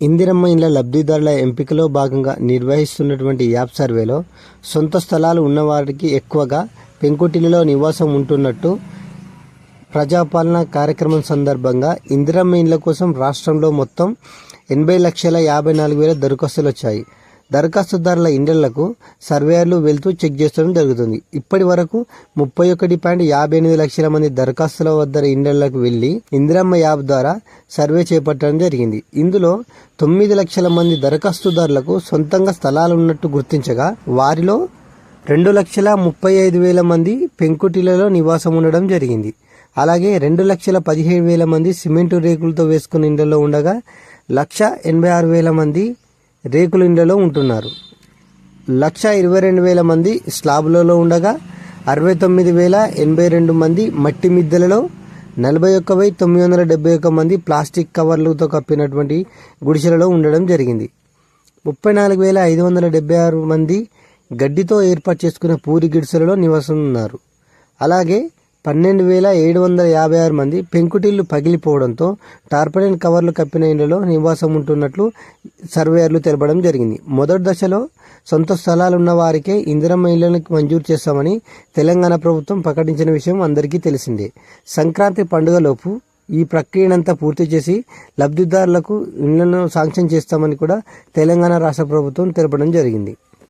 ఇందిరమ్మ ఇండ్ల లబ్ధిదారుల ఎంపికలో భాగంగా నిర్వహిస్తున్నటువంటి యాప్ సర్వేలో సొంత స్థలాలు ఉన్నవారికి ఎక్కువగా పెంకుటిల్లులో నివాసం ఉంటున్నట్టు ప్రజాపాలన కార్యక్రమం సందర్భంగా ఇందిరమ్మ ఇండ్ల కోసం రాష్ట్రంలో మొత్తం ఎనభై లక్షల యాభై నాలుగు వేల దరఖాస్తులు వచ్చాయి. దరఖాస్తుదారుల ఇండ్లకు సర్వేయర్లు వెళ్తూ చెక్ చేస్తడం జరుగుతుంది. ఇప్పటి వరకు ముప్పై ఒకటి పాయింట్ యాభై ఎనిమిది లక్షల మంది దరఖాస్తుల వద్ద ఇండ్లకు వెళ్ళి ఇందిరమ్మ యాప్ ద్వారా సర్వే చేపట్టడం జరిగింది. ఇందులో తొమ్మిది లక్షల మంది దరఖాస్తుదారులకు సొంతంగా స్థలాలు ఉన్నట్టు గుర్తించగా వారిలో రెండు లక్షల ముప్పై ఐదు వేల మంది పెంకుటిలలో నివాసం ఉండడం జరిగింది. అలాగే రెండు లక్షల పదిహేడు వేల మంది సిమెంటు రేకులతో వేసుకున్న ఇండ్లలో ఉండగా లక్ష ఎనభై ఆరు వేల మంది రేకుల ఇండ్లలో ఉంటున్నారు. లక్ష ఇరవై రెండు వేల మంది స్లాబ్లలో ఉండగా అరవై తొమ్మిది వేల ఎనభై రెండు మంది మట్టి మిద్దెలలో నలభై ఒక్క వెయ్యి తొమ్మిది వందల డెబ్బై ఒక్క మంది ప్లాస్టిక్ కవర్లతో కప్పినటువంటి గుడిసెలలో ఉండడం జరిగింది. ముప్పై నాలుగు వేల ఐదు వందల డెబ్బై ఆరు మంది గడ్డితో ఏర్పాటు చేసుకున్న పూరి గిడిసెలలో నివాసం ఉన్నారు అలాగే పన్నెండు వేల ఏడు వందల యాభై ఆరు మంది పెంకుటిల్లు పగిలిపోవడంతో టార్పలిన్ కవర్లు కప్పిన ఇళ్ళలో నివాసం ఉంటున్నట్లు సర్వేయర్లు తెలపడం జరిగింది. మొదటి దశలో సొంత స్థలాలు ఉన్న వారికే ఇందిరమ్మ ఇళ్ళను మంజూరు చేస్తామని తెలంగాణ ప్రభుత్వం ప్రకటించిన విషయం అందరికీ తెలిసిందే. సంక్రాంతి పండుగలోపు ఈ ప్రక్రియనంతా పూర్తి చేసి లబ్ధిదారులకు ఇళ్ళను శాంక్షన్ చేస్తామని కూడా తెలంగాణ రాష్ట్ర ప్రభుత్వం తెలపడం జరిగింది.